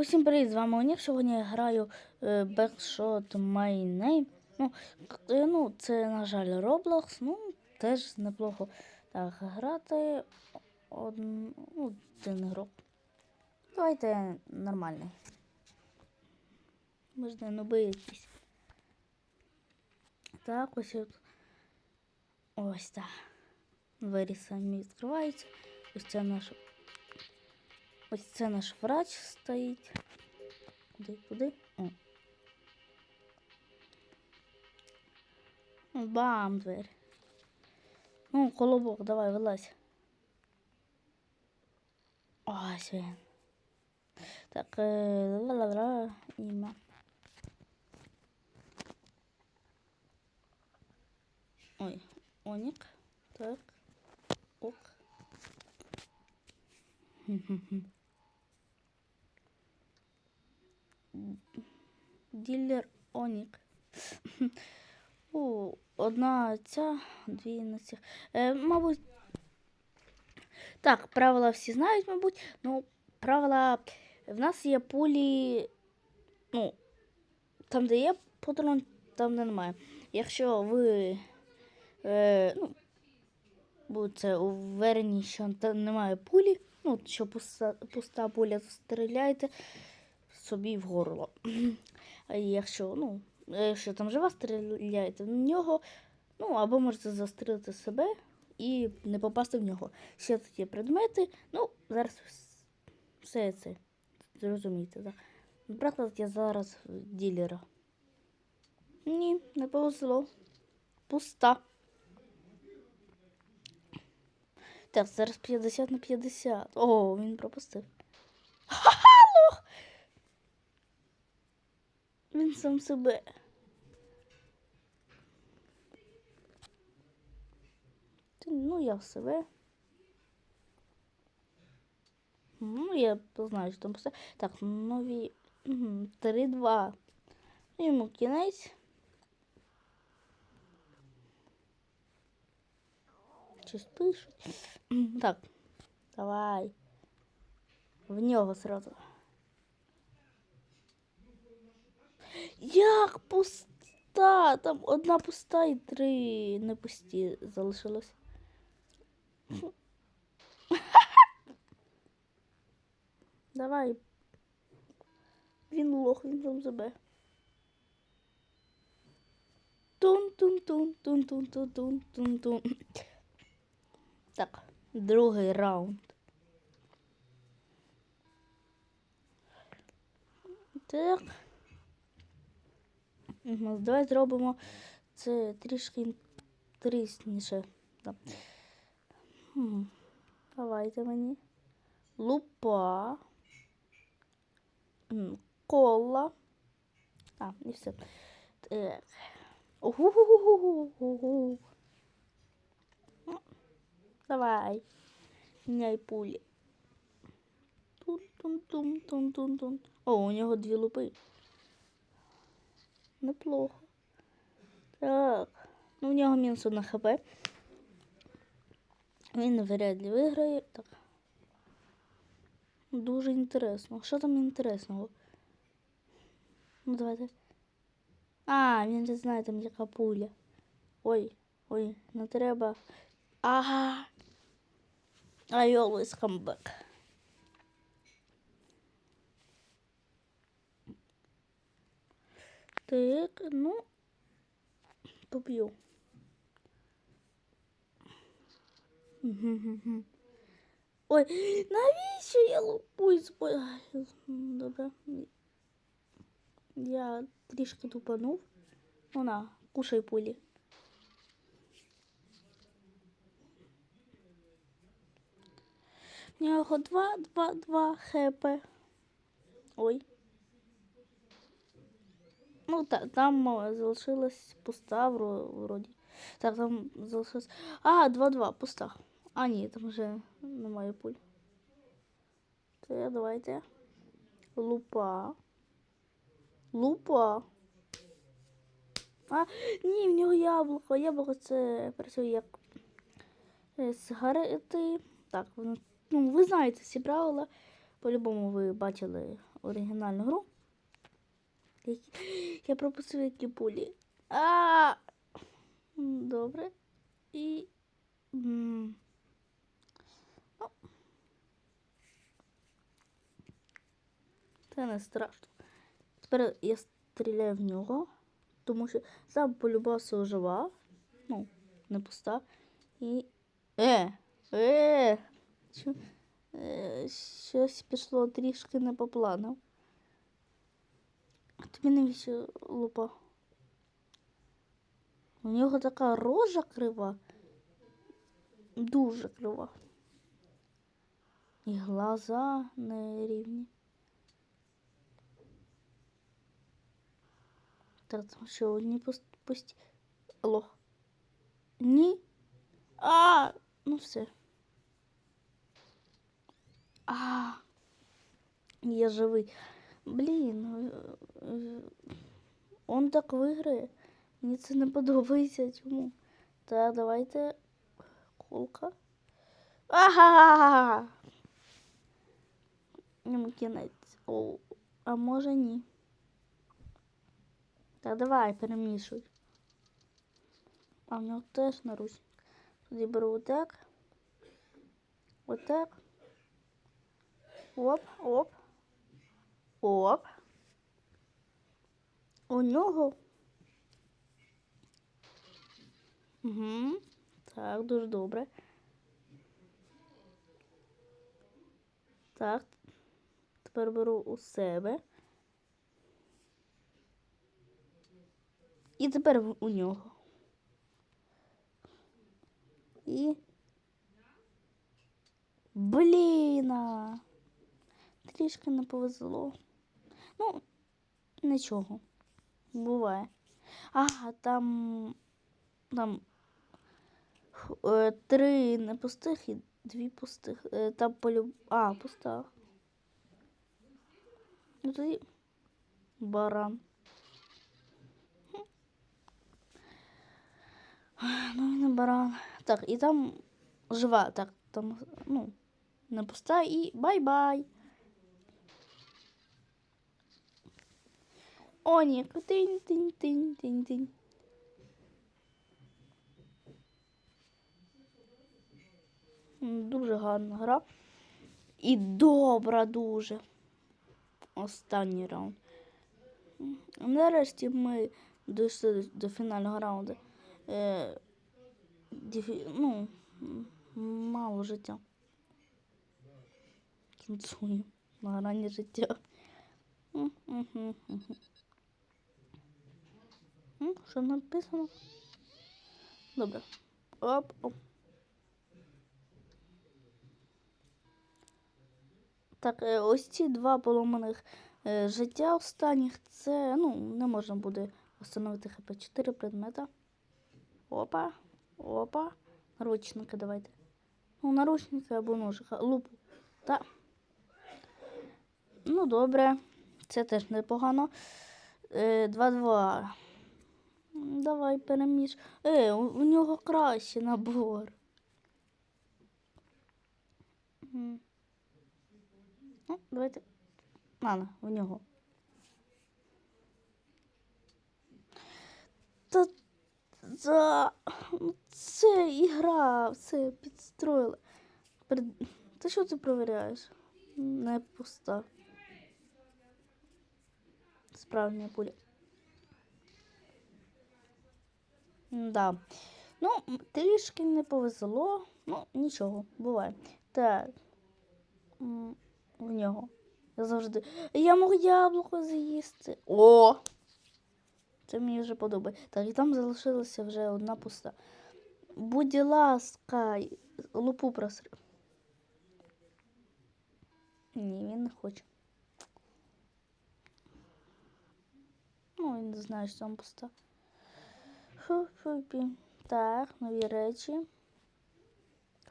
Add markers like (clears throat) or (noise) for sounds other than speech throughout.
Усім привіт, з вами Онір. Сьогодні я граю е, Backshot My Name. Ну, е, ну, це, на жаль, Roblox. Ну, теж неплохо так грати. Ну, один ігрок. Давайте нормальний. Ми ж не нуби. Так, ось от. Ось так. Двері самі відкриваються. Ось це наш. Ось це наш врач стоїть. Куди, куди? О. Ну, Бам, двері. Ну, колобок, давай, вилазь. Ось він. Так, е, ла-ла-ла, ім'я. Ой, Онік. Так. Ок. Ділер Онік. О, одна ця, дві на цих. Е, мабуть. Так, правила всі знають, мабуть. Ну, правила. В нас є пулі. Ну, там, де є патрон, там де немає. Якщо ви. Е, ну, будете уверені, що там немає пулі, ну, що пуста, пуста пуля, то стріляйте собі в горло. (clears throat) Якщо, ну, якщо там жива, стріляєте в нього, ну, або можете застрілити себе і не попасти в нього. Ще тут є предмети, ну, зараз все це зрозумієте, так. Наприклад, я зараз ділера. Ні, не повезло. Пуста. Так, зараз 50 на 50. О, він пропустив. Ха-ха, Він сам себе. Ти- Ну, я в себе. Ну, я знаю, що там все. Так, нові. Угу, 3-2. Йому кінець. Щось пишуть. Так, давай. В нього сразу. Як пуста? Там одна пуста і три не пусті залишилось. (laughs) Давай. Він лох, він там себе. Тун-тун-тун-тун-тун-тун-тун-тун. Так, другий раунд. Так. Давай зробимо це трішки інтересніше. Да. Давайте мені. Лупа. Кола. А, і все. Так. Угу. Давай. Міняй пулі. Тун-тун-тун-тун-тун-тун. О, у нього дві лупи. Неплохо. Так. Ну, у нього мінус на хп. Він вряд ли виграє. Так. Дуже інтересно. Що там інтересного? Ну, давайте. А, він же знає там яка пуля. Ой, ой, не треба. Ага. I always come back. Так, ну, поб'ю. Ой, навіщо я лупуюсь? Ой, Добре. Я трішки тупанув. Ну кушай пулі. В нього два, два, два хп. Ой. Ну, та, там залишилась пуста вроді. Так, там залишилась. А, 2-2, пуста. А, ні, там вже немає пуль. Це давайте. Лупа. Лупа. А, ні, в нього яблуко. Яблуко це працює як е, сигарети. Так. Ну, ви знаєте всі правила. По-любому ви бачили оригінальну гру. (gasps) Я пропустив які пулі. А! Добре. І. м. Це не страшно. Тепер я стріляю в нього, тому що сам полюбався оживав. Ну, не пуста. І. Е! Е! Е, щось пішло трішки не по плану. Тобі навіщо лупа? У нього така рожа крива. Дуже крива. І глаза нерівні. Так, там що, одні пуст- пусті. Лох. Ні. А, ну все. А, я живий. Блін, е, е, он так виграє. Мені це не подобається. Чому? Так, давайте. Колка. Ага! Йому кінець. О, а може ні. Та давай, перемішуй. А в нього теж наручник. Тоді беру отак. Отак. Оп, оп. Оп. У нього. Угу. Так, дуже добре. Так. Тепер беру у себе. І тепер у нього. І. Бліна. Трішки не повезло. Ну, нічого. Буває. Ага, там. Там. Е, три не пустих і дві пустих. Е, там полюб. А, пуста. Ну тоді. Баран. Ну і не баран. Так, і там жива. Так, там, ну, не пуста і бай-бай. О, ні, тинь, тинь, тинь, тинь, тинь. Дуже гарна гра. І добра дуже. Останній раунд. Нарешті ми дійшли до, фінального раунду. Е, ну, мало життя. Танцюю на грані життя. Що написано? Добре. Оп, оп. Так, е, ось ці два поломаних е, життя останніх, це, ну, не можна буде встановити хп 4 предмета. Опа, опа. Наручники давайте. Ну, наручники або ножика. Лупу. Та. Ну, добре. Це теж непогано. Е, 2-2. Давай переміж. Е, у, у нього кращий набор. Ну, давайте. Ладно, у нього. Та, та ну, це ігра, все підстроїла. Ти що ти провіряєш? Не пуста. Справжня пуля. Да. Ну, трішки не повезло. Ну, нічого, буває. Так. В нього. Я завжди. Я можу яблуко з'їсти. О! Це мені вже подобається. Так, і там залишилася вже одна пуста. Будь ласка, лупу просрив. Ні, він не хоче. Ну, він не знає, що там пуста. Фу-фу-пі. Так, нові речі.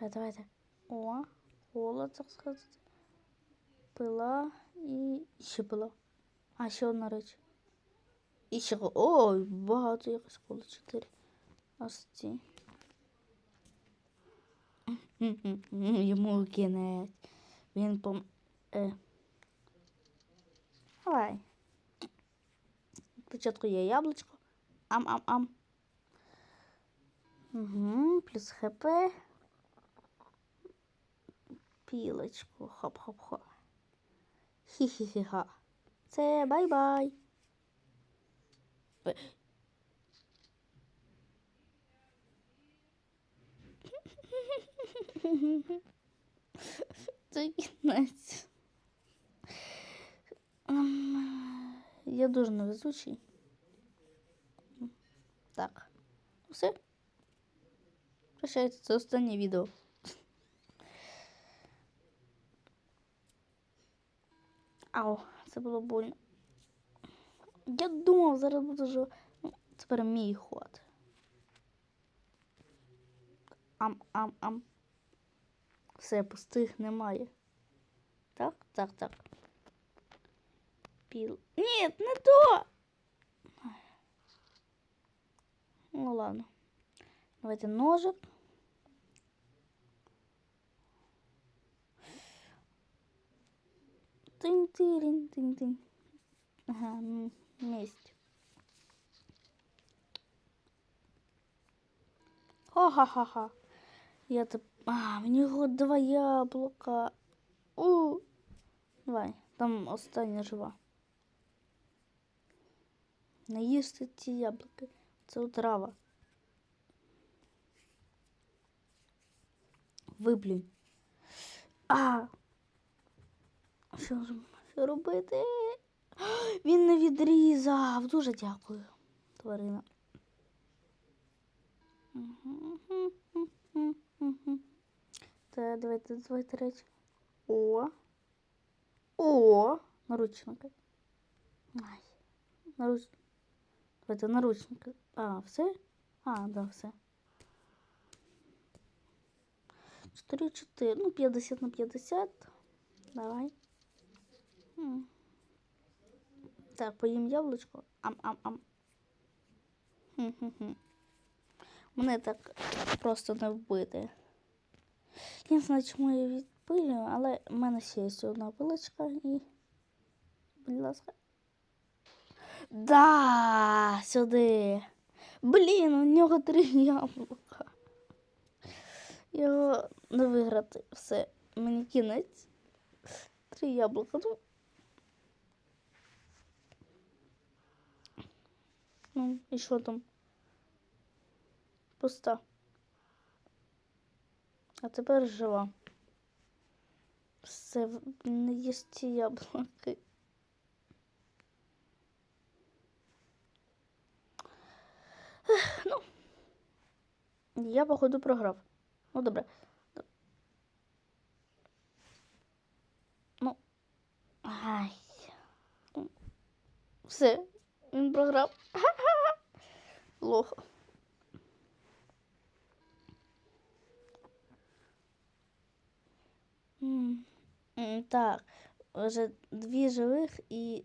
Давай, давайте. О, кола, так сказати. Пила і ще пила. А, ще одна реч. І ще. ко- Ой, багато якось коло чотири. Аж ці. Йому кінець. Він пом... Е. Давай. Спочатку є яблучко. Ам-ам-ам. Угу, плюс хп. Пілочку. Хоп-хоп-хоп. Хі-хі-хі-ха. Це бай-бай. Це кінець. Я дуже невезучий. Так. Все. Прощайте, це останнє відео. Ау, це було больно. Я думав, зараз буду жив. Ну, Тепер мій ход. Ам, ам, ам. Все, пустих немає. Так, так, так. Піл. Ні, не то. Ну ладно. Давайте ножик. Тинь-тирінь, тинь-тинь. Ага, м, месть. Ха-ха-ха-ха. Я то... А, в нього два яблука. У. Давай, там остання жива. Не їсти ці яблуки. Це отрава. Виплюнь. А. Що ж робити? Він не відрізав. Дуже дякую, тварина. Так, давайте давайте речі. О. О, наручники. Ай. Наруч... Давайте наручники. А, все? А, да, все. 4, 4, ну 50 на 50. Давай. Так, поїм яблучко. Ам-ам-ам. Мене так просто не вбити. Я не знаю, чому я відпилюю, але в мене ще є одна пилочка і. Будь ласка. Да, сюди. Блін, у нього три яблука. Його не виграти все. Мені кінець. Три яблука. Ну, ну і що там? Пуста. А тепер жива. Все, не їсть ці яблуки. Ну, я, походу, програв. Ну, добре. Ну. Ай. Все, він програв. М, Так, вже дві живих і.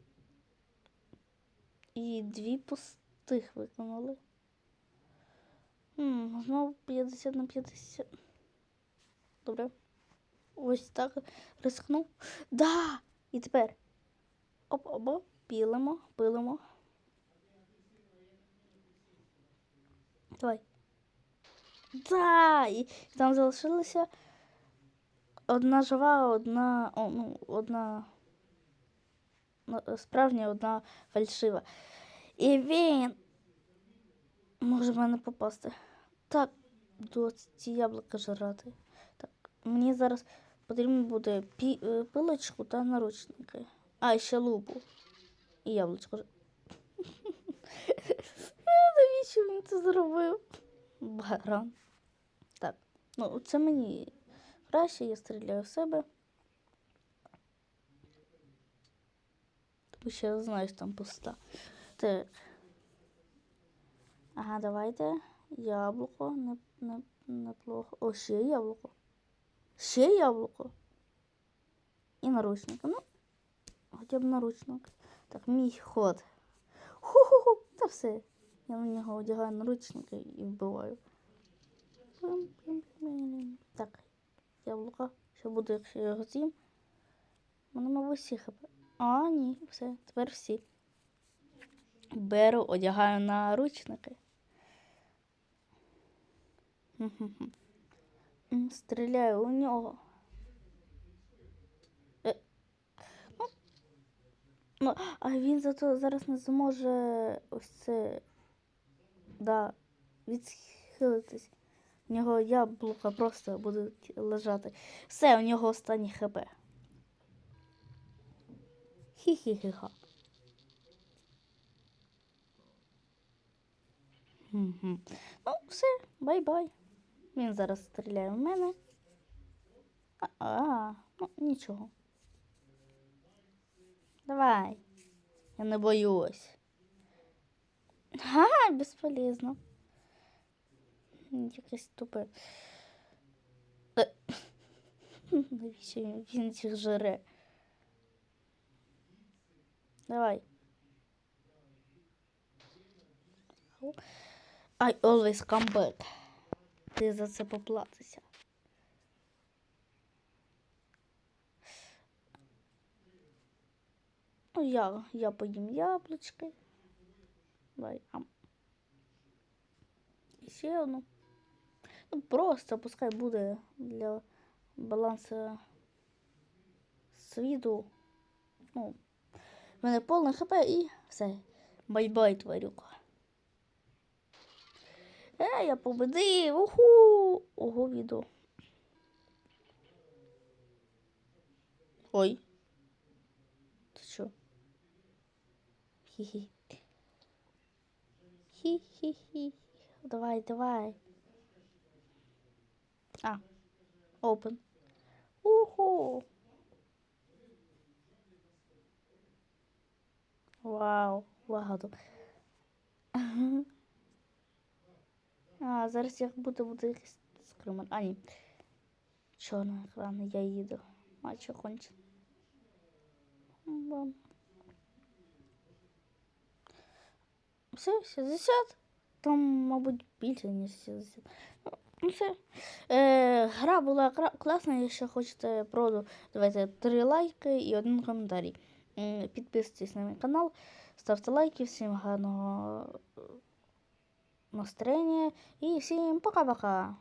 І дві пустих виконали. М, Знову 50 на 50. Добре. Ось так рискнув. Да! І тепер. Оп, оп, пілимо, пилимо. Давай. Да! І там залишилося одна жива, одна. О, ну, одна. ну, Справжня, одна фальшива. І він може в мене попасти. Так, досить ці яблука жрати. Так, мені зараз потрібно буде пі, е, пилочку та наручники. А, ще лупу. І яблучко. ж- А, Навіщо він це зробив? Баран. Так, ну це мені краще, я стріляю в себе. Тому що я знаю, що там пуста. Так. Ага, давайте. Яблуко, не, не, неплохо. О, ще яблуко. Ще яблуко. І наручник. Ну, хоча б наручник. Так, мій ход. Ху-ху-ху. Та все. Я на нього одягаю наручники і вбиваю. Пим-пим-пим. Так, яблуко. Що буде, якщо я його з'їм? Вони, мабуть, всі хп. А, ні, все, тепер всі. Беру, одягаю на ручники. Стріляю у нього. Е, Ну, ну, а він зато зараз не зможе ось це да, відхилитись. У нього яблука просто будуть лежати. Все, у нього останній хп. Хі-хі-хі-ха. Ну, все, бай-бай. Він зараз стріляє в мене. А ну нічого. Давай. Я не боюсь. Ага, безполезно. Якесь тупе. Навіщо він- їх жере? Давай. I always come back. Ти за це поплатися. Ну, я, я поїм яблучки. Давай. І ще одну. Ну, просто пускай буде для балансу світу. Ну, в мене повне хп і все. Бай-бай, тварюка. Е, я победив. Уху! Ого, відео. Ой. Ти що? Хі-хі. Хі-хі-хі. Давай, давай. А. Open. Уху. Вау, лагоду. А, зараз як буде буде якийсь. А, ні. Чорний екран, я їду. А що кончено? Бам. Все, 60. Там, мабуть, більше, ніж 60. Ну, Ну, все. Е, гра була класна, якщо хочете проду, давайте 3 лайки і один коментарій. М, Підписуйтесь на мій канал, ставте лайки, всім гарного е, настроєння і всім пока-пока.